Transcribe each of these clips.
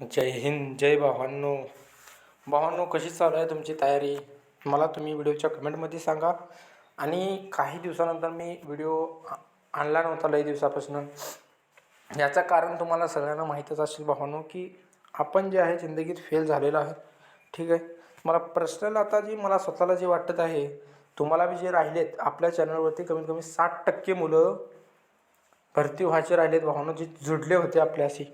जय हिंद जय भावांनो भावांनो कशी चालू आहे तुमची तयारी? मला तुम्ही व्हिडिओच्या कमेंटमध्ये सांगा. आणि काही दिवसानंतर मी व्हिडिओ आ- आणला नव्हता लई दिवसापासून. याचं कारण तुम्हाला सगळ्यांना माहीतच असेल भावांनो की आपण जे आहे जिंदगीत फेल झालेलो आहे ठीक आहे? मला पर्सनल आता जी मला स्वतःला जे वाटत आहे तुम्हाला बी जे राहिलेत आपल्या चॅनलवरती कमीत कमी साठ टक्के मुलं भरती व्हायचे राहिलेत भावांनो जे जुडले होते आपल्याशी.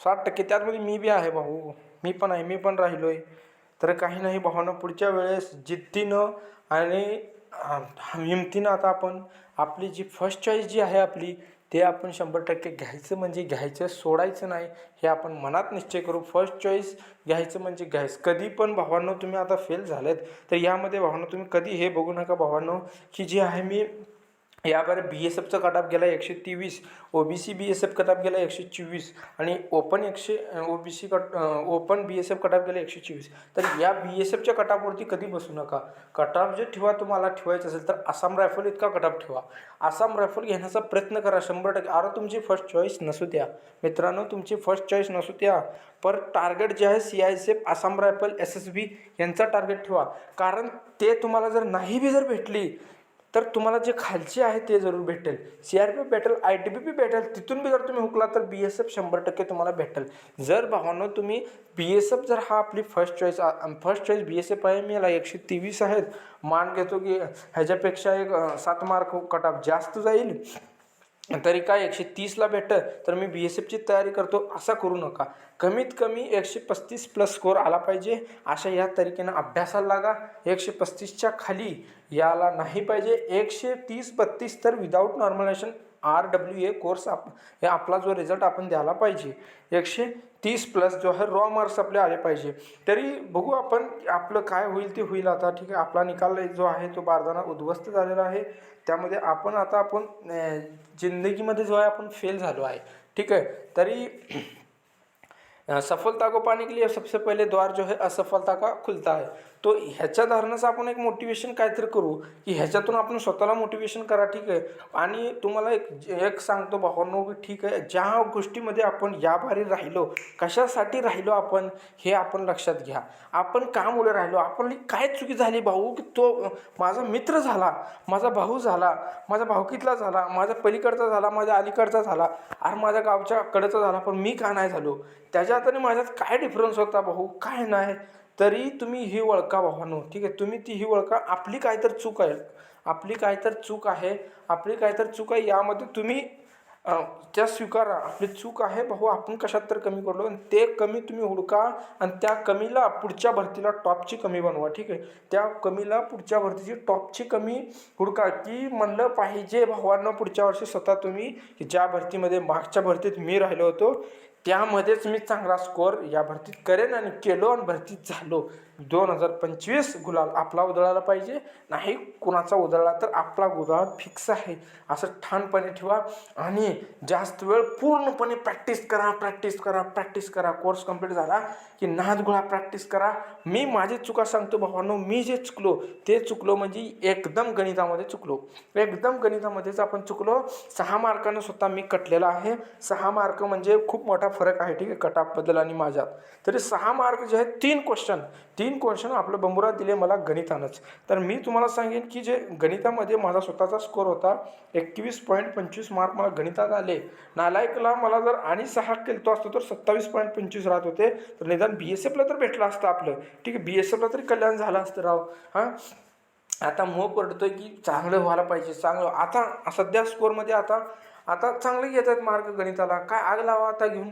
साठ टक्के त्यातमध्ये मी बी आहे भाऊ. मी पण आहे मी पण राहिलो आहे तर काही नाही भावानं पुढच्या वेळेस जिद्दीनं आणि हिमतीनं आता आपण आपली जी फर्स्ट चॉईस जी आहे आपली ते आपण शंभर टक्के घ्यायचं म्हणजे घ्यायचं सोडायचं नाही हे आपण मनात निश्चय करू. फर्स्ट चॉईस घ्यायचं म्हणजे घ्यायचं. कधी पण भावांनो तुम्ही आता फेल झालेत तर यामध्ये भावांनो तुम्ही कधी हे बघू नका भावांनो की जे आहे मी यावर बी एस एफचा कटाप गेला एकशे तेवीस O B C B S F cutoff गेला एकशे चोवीस आणि ओपन एकशे O B C cut open B S F cutoff गेला एकशे चोवीस. तर या बी एस एफच्या कटापवरती कधी बसू नका. कटाप जे ठेवा तुम्हाला ठेवायचं असेल तर आसाम रायफल इतका कटाप ठेवा. आसाम रायफल घेण्याचा प्रयत्न करा शंभर टक्के. अरे तुमची फर्स्ट चॉईस नसू द्या. मित्रांनो तुमची फर्स्ट चॉईस नसू द्या. पर टार्गेट जे आहे C I S F Assam rifle S S B यांचा टार्गेट ठेवा. कारण ते तुम्हाला जर नाही बी जर भेटली तर तुम्हाला जे खालचे आहे ते जरूर भेटेल. सी आर पी भेटेल आय टी बी पी भेटेल तिथून बी जर तुम्ही हुकला तर बी एस एफ शंभर टक्के तुम्हाला भेटेल. जर भावांनो तुम्ही बी एस एफ जर हा आपली first choice first choice B S F आहे मी याला एकशे तेवीस आहेत. मान घेतो की ह्याच्यापेक्षा एक सात मार्क कटाप जास्त जाईल. तरी काय एकशे तीसला भेटतं? तर मी बी एस एफची तयारी करतो. असा करू नका. कमीत कमी एकशे पस्तीस प्लस स्कोर आला पाहिजे. अशा या तरीकेनं अभ्यासाला लागा. एकशे पस्तीसच्या खाली याला नाही पाहिजे. एकशे तीस बत्तीस तर without normalization R W A course आप हे आपला जो रिझल्ट आपण द्यायला पाहिजे. एकशे तीस प्लस जो आहे रॉ मार्क्स आपले आले पाहिजे. तरी बघू आपण आपलं काय होईल ते होईल आता ठीक आहे? आपला निकाल जो आहे तो बारदाना उद्ध्वस्त झालेला आहे. त्यामध्ये आपण आता आपण जिंदगीमध्ये जो आहे आपण फेल झालो आहे. ठीक आहे? तरी सफलता को पाने के लिए सबसे पहले द्वार जो है असफलता का खुलता है. तो ह्याच्या धारणाचं आपण एक मोटिवेशन काहीतरी करू की ह्याच्यातून आपण स्वतःला मोटिवेशन करा ठीक आहे. आणि तुम्हाला एक एक सांगतो भावांनो की ठीक आहे ज्या गोष्टीमध्ये आपण या बारी राहिलो कशासाठी राहिलो आपण हे आपण लक्षात घ्या. आपण का मुलं राहिलो आपण काय चुकी झाली भाऊ की तो माझा मित्र झाला माझा भाऊ झाला माझा भाऊकीतला झाला माझा पलीकडचा झाला माझ्या अलीकडचा झाला अरे माझ्या गावच्या कडचा झाला पण मी का नाही झालो? त्याच्या हाताने माझ्यात काय डिफरन्स होता भाऊ? काय नाही. तरी तुम्ही ही ओळखा भावानो ठीक आहे? तुम्ही ती ही ओळखा आपली काय तर चूक आहे. आपली काय तर चूक आहे. आपली काय तर चूक आहे यामध्ये तुम्ही त्या स्वीकारा. आपली चूक आहे भाऊ आपण कशात तर कमी करलो आणि ते कमी तुम्ही हुडका आणि त्या कमीला पुढच्या भरतीला टॉपची कमी बनवा ठीक आहे? त्या कमीला पुढच्या भरतीची टॉपची कमी हुडका. की म्हणलं पाहिजे भावांना पुढच्या वर्षी स्वतः तुम्ही की ज्या भरतीमध्ये मागच्या भरतीत मी राहिलो होतो त्यामध्येच मी चांगला स्कोअर या भरतीत करेन आणि केलो आणि भरतीत झालो. दोन हजार पंचवीस गुलाल आपला उधळायला पाहिजे. नाही कुणाचा उधळला तर आपला गुलाल फिक्स आहे. असं ठाणपणे ठेवा आणि जास्त वेळ पूर्णपणे प्रॅक्टिस करा प्रॅक्टिस करा प्रॅक्टिस करा. कोर्स कंप्लीट झाला की नाद गुळा प्रॅक्टिस करा. मी माझी चुका सांगतो भावांनो मी जे चुकलो ते चुकलो म्हणजे एकदम गणितामध्ये चुकलो. एकदम गणितामध्येच आपण चुकलो. सहा मार्कानं स्वतः मी कटलेला आहे. सहा मार्क म्हणजे खूप मोठा फरक आहे ठीक आहे कटापबद्दल आणि माझ्यात. तरी सहा मार्क जे आहेत तीन क्वेश्चन तीन क्वेश्चन आपलं बंबुरात दिले मला गणितानंच. तर मी तुम्हाला सांगेन की जे गणितामध्ये माझा स्वतःचा स्कोर होता एकवीस पॉईंट पंचवीस मार्क मला गणितात आले. नालायकला मला जर आणि सहा केलतो असतो तर सत्तावीस पॉईंट पंचवीस राहत होते. तर निदान बी एस एफला तर भेटलं असतं आपलं. ठीक आहे बी एस एफला तरी कल्याण झालं असतं राव. हां? आता मोह पडतोय की चांगलं व्हायला पाहिजे चांगलं. आता सध्या स्कोरमध्ये आता आता चांगले घेत आहेत मार्क गणिताला. काय आग लावा आता घेऊन.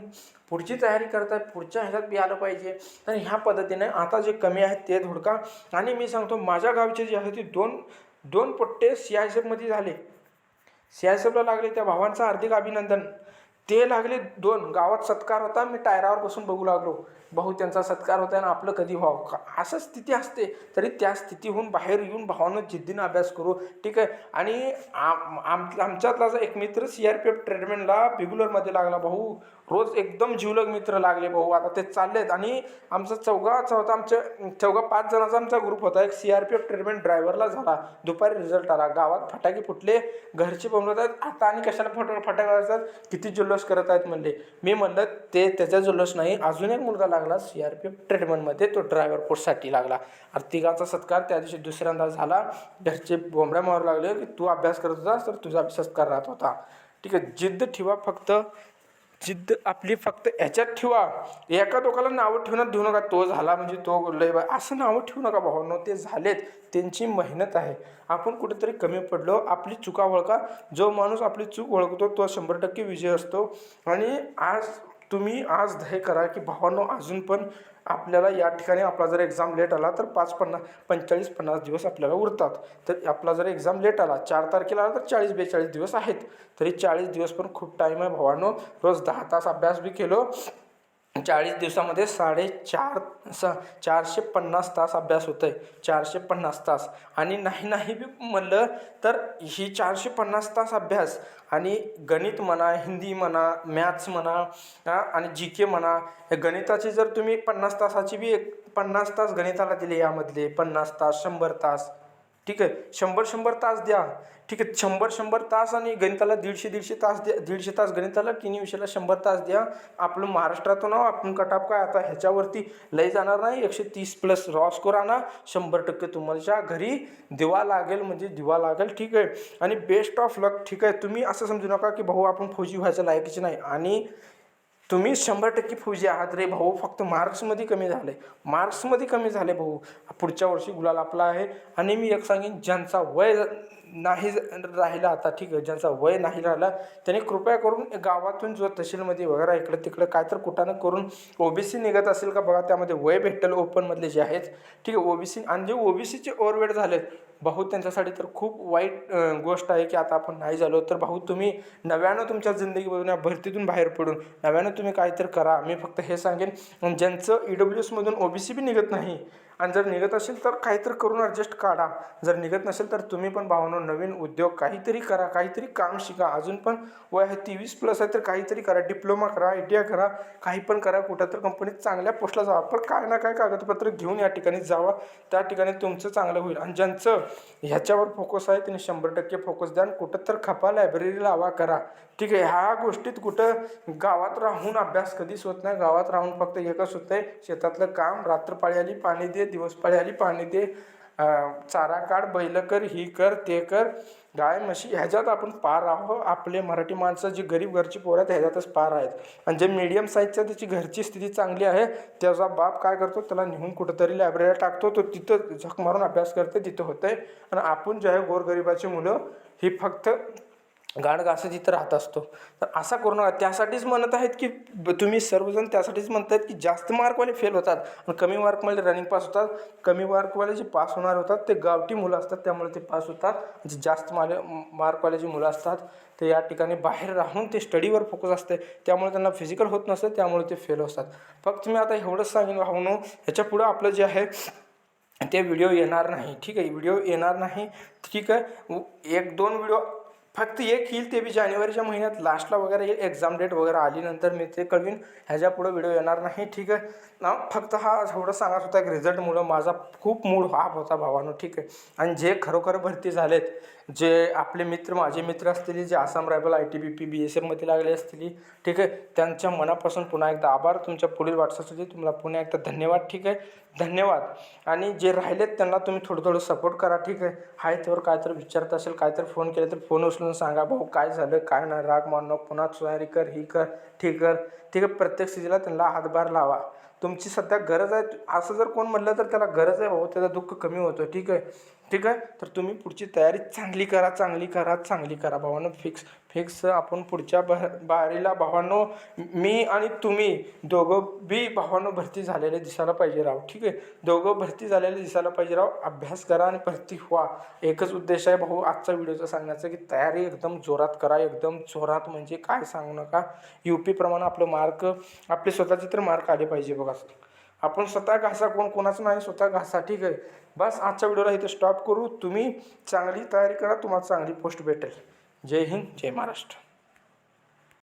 पुढची तयारी करतायत पुढच्या ह्याच्यात बी आलं पाहिजे. तर ह्या पद्धतीने आता जे कमी आहेत ते धुडका. आणि मी सांगतो माझ्या गावचे जे आहे ते दोन दोन पट्टे सी आय एस एफमध्ये झाले. सी आय एस एफला लागले त्या भावांचं हार्दिक अभिनंदन. ते लागले दोन. गावात सत्कार होता. मी टायरावर बसून बघू लागलो. भाऊ त्यांचा सत्कार होता आणि आपलं कधी व्हावं? का- असं स्थिती असते तरी त्या स्थितीहून बाहेर येऊन भावानं जिद्दीनं अभ्यास करू. ठीक आहे? आणि आम आम आमच्यातला एक मित्र सी आर पी एफ ट्रीटमेंटला रेग्युलरमध्ये लागला भाऊ. रोज एकदम जीवलग मित्र लागले भाऊ. आता ते चाललेत आणि आमचा चौघा चौथा आमच्या चौघा पाच जणांचा आमचा ग्रुप होता. एक C R P F treatment ड्रायव्हरला झाला. दुपारी रिझल्ट आला. गावात फटाके फुटले. घरचे बनवतात आता आणि कशाला फट फटाके किती जल्लोष करत आहेत म्हणले. मी म्हणलं ते त्याचा जल्लोष नाही. अजून एक मुलगा लागला. लागला. सी आर पी एफ ट्रेडमनमध्ये तो ड्रायव्हर कोर्ससाठी लागला. आणि तिघांचा सत्कार त्या दिवशी दुसऱ्यांदा झाला. घरचे बोंबड्या मारू लागले की तू अभ्यास करत होतास तर तुझा सत्कार राहत होता. ठीक आहे जिद्द ठेवा फक्त. जिद्द आपली फक्त ह्याच्यात ठेवा. एका दोघाला नावं ठेवण्यात देऊ नका. तो झाला म्हणजे तो लय बा असं नावं ठेवू नका भावांनो ते झालेत. त्यांची मेहनत आहे. आपण कुठेतरी कमी पडलो. आपली चुका ओळखा. जो माणूस आपली चूक ओळखतो तो शंभर टक्के विजय असतो. आणि आज तुम्ही आज हे करा की भावांनो अजून पण आपल्याला या ठिकाणी आपला जर एक्झाम लेट आला तर पाच पन्नास पंचेचाळीस पन्नास दिवस आपल्याला उरतात. तर आपला जर एक्झाम लेट आला चार तारखेला आला तर चाळीस बेचाळीस दिवस आहेत. तरी चाळीस दिवस पण खूप टाईम आहे भावांनो. रोज दहा तास अभ्यास बी केलो. चाळीस दिवसामध्ये साडेचार स चारशे पन्नास तास अभ्यास होतो आहे चारशे पन्नास तास. आणि नाही नाही बी म्हणलं तर ही चारशे पन्नास तास अभ्यास आणि गणित म्हणा हिंदी म्हणा मॅथ्स म्हणा आणि जी के म्हणा हे गणिताची जर तुम्ही पन्नास तासाची बी एक पन्नास तास गणिताला दिले यामधले पन्नास तास शंभर तास ठीक आहे? शंभर शंभर तास द्या. ठीक आहे शंभर शंभर तास आणि गणिताला दीडशे दीडशे तास द्या दीडशे तास गणिताला तिन्ही विषयाला शंभर तास द्या. आपलं महाराष्ट्रातून आहो आपण कटाप काय? आता ह्याच्यावरती लय जाणार नाही. एकशे तीस प्लस रॉ स्कोर आणा. शंभर टक्के तुमच्या घरी दिवा लागेल म्हणजे दिवा लागेल. ठीक आहे? आणि बेस्ट ऑफ लक ठीक आहे? तुम्ही असं समजू नका की भाऊ आपण फौजी व्हायचं लायकीचे नाही. आणि तुम्ही शंभर टक्के फौजी आहात रे भाऊ. फक्त मार्क्समध्ये कमी झाले मार्क्समध्ये कमी झाले भाऊ. पुढच्या वर्षी गुलाल आपला आहे. आणि मी एक सांगेन ज्यांचा वय नाही राहिला आता ठीक आहे ज्यांचा वय नाही राहिला त्यांनी कृपया करून गावातून जो तहसीलमध्ये वगैरे इकडं तिकडं काय तर कुठानं करून ओबीसी निघत असेल का बघा त्यामध्ये वय भेटेल ओपनमधले जे आहेत. ठीक आहे ओबीसी आणि जे ओबीसीचे ओव्हरवेट झालेत भाऊ त्यांच्यासाठी तर खूप वाईट गोष्ट आहे की आता आपण नाही झालो तर भाऊ तुम्ही नव्यानं तुमच्या जिंदगीमधून या भरतीतून बाहेर पडून नव्यानं तुम्ही काहीतरी करा. मी फक्त हे सांगेन ज्यांचं ई डब्ल्यू एसमधून ओ बी सी बी निघत नाही आणि जर निघत असेल तर काहीतरी करून ॲडजस्ट काढा. जर निघत नसेल तर तुम्ही पण भावनो नवीन उद्योग काहीतरी करा काहीतरी काम शिका. अजून पण वय आहे तेवीस प्लस आहे तर काहीतरी करा. डिप्लोमा करा आय टी आय करा काही पण करा. कुठं तर कंपनीत चांगल्या पोस्टला जावा. पण काय ना काय कागदपत्र घेऊन या ठिकाणी जावा. त्या ठिकाणी तुमचं चांगलं होईल. आणि ज्यांचं ह्याच्यावर फोकस आहे त्यांनी शंभर टक्के फोकस द्या. आणि कुठं तर खपा लायब्ररी लावा करा. ठीक आहे ह्या गोष्टीत कुठं गावात राहून अभ्यास कधीच होत नाही. गावात राहून फक्त एकच होतं आहे शेतातलं काम रात्रपाळी आली पाणी दे दिवस आली पाणी दे. चारा काढ बैल कर ही कर ते कर. गाय म्हशी ह्याच्यात आपण पार आहो आपले मराठी माणसं जी गरीब घरची पोरं आहेत ह्याच्यातच पार आहेत. आणि जे मीडियम साईजच्या त्याची घरची स्थिती चांगली आहे त्याचा बाप काय करतो? त्याला नेहून कुठंतरी लायब्ररीला टाकतो. तो तिथं झक मारून अभ्यास करते तिथं होतंय. आणि आपण जे आहे गोरगरिबाची मुलं ही फक्त गाड घासत इथं राहत असतो. तर असा करू नका त्यासाठीच म्हणत आहेत की तुम्ही सर्वजण त्यासाठीच म्हणत आहेत की जास्त मार्कवाले फेल होतात आणि कमी मार्कवाले रनिंग पास होतात. कमी मार्कवाले जे पास होणार होतात ते गावठी मुलं असतात त्यामुळे ते पास होतात. जे जास्त माले मार्कवाले जी मुलं असतात ते या ठिकाणी बाहेर राहून ते स्टडीवर फोकस असते. त्यामुळे त्यांना फिजिकल होत नसतं त्यामुळे ते फेल असतात फक्त मी आता एवढंच सांगेन भावनो ह्याच्या पुढं आपलं जे आहे ते व्हिडिओ येणार नाही. ठीक आहे? व्हिडिओ येणार नाही. ठीक आहे? व- एक दोन व्हिडिओ फक्त एक येईल ते बी जानेवारीच्या महिन्यात लास्टला वगैरे येईल एक्झाम डेट वगैरे आली नंतर मी ते कळवीन. ह्याच्या पुढं व्हिडिओ येणार नाही. ठीक आहे? ना फक्त हा थोडं सांगत होता की रिझल्टमुळं माझा खूप मूड हाफ होता भावानो. ठीक आहे? आणि जे खरोखर भरती झालेत जे आपले मित्र माझे मित्र असतील जे Assam rifle I T B P B S एफमध्ये लागले असतील ठीक आहे? त्यांच्या मनापासून पुन्हा एकदा आभार. तुमच्या पुढील वाटसासाठी तुम्हाला पुन्हा एकदा धन्यवाद ठीक आहे? धन्यवाद. आणि जे राहिलेत त्यांना तुम्ही थोडं थोडं सपोर्ट करा ठीक आहे? हाय त्यावर काय तर विचारत असेल काय तर फोन केले तर फोन उचलून सांगा. भाऊ काय झालं? काय नाही? राग मारणं पुन्हा सुधारी कर ही कर ठीक कर. ठीक आहे? प्रत्येक स्थितीला त्यांना हातभार लावा. तुमची सध्या गरज आहे. असं जर कोण म्हटलं तर त्याला गरज आहे भाऊ. त्याचं दुःख कमी होतं ठीक आहे? ठीक आहे? तर तुम्ही पुढची तयारी चांगली करा चांगली करा चांगली करा भावानं. फिक्स फिक्स आपण पुढच्या ब बारीला भावांनो मी आणि तुम्ही दोघं बी भावांनो भरती झालेले दिसायला पाहिजे राव. ठीक आहे? दोघं भरती झालेले दिसायला पाहिजे राव. अभ्यास करा आणि भरती व्हा. एकच उद्देश आहे भाऊ आजचा व्हिडिओचा सांगण्याचा की तयारी एकदम जोरात करा. एकदम जोरात म्हणजे काय सांगू नका. यू पीप्रमाणे आपलं मार्क आपले स्वतःचे तर मार्क आले पाहिजे बघा. आपण स्वतः घासा कोण कोणाचं नाही स्वतः घासा ठीक आहे. बस आजच्या व्हिडिओला इथे स्टॉप करू. तुम्ही चांगली तयारी करा तुम्हाला चांगली पोस्ट भेटेल. जय हिंद जय महाराष्ट्र.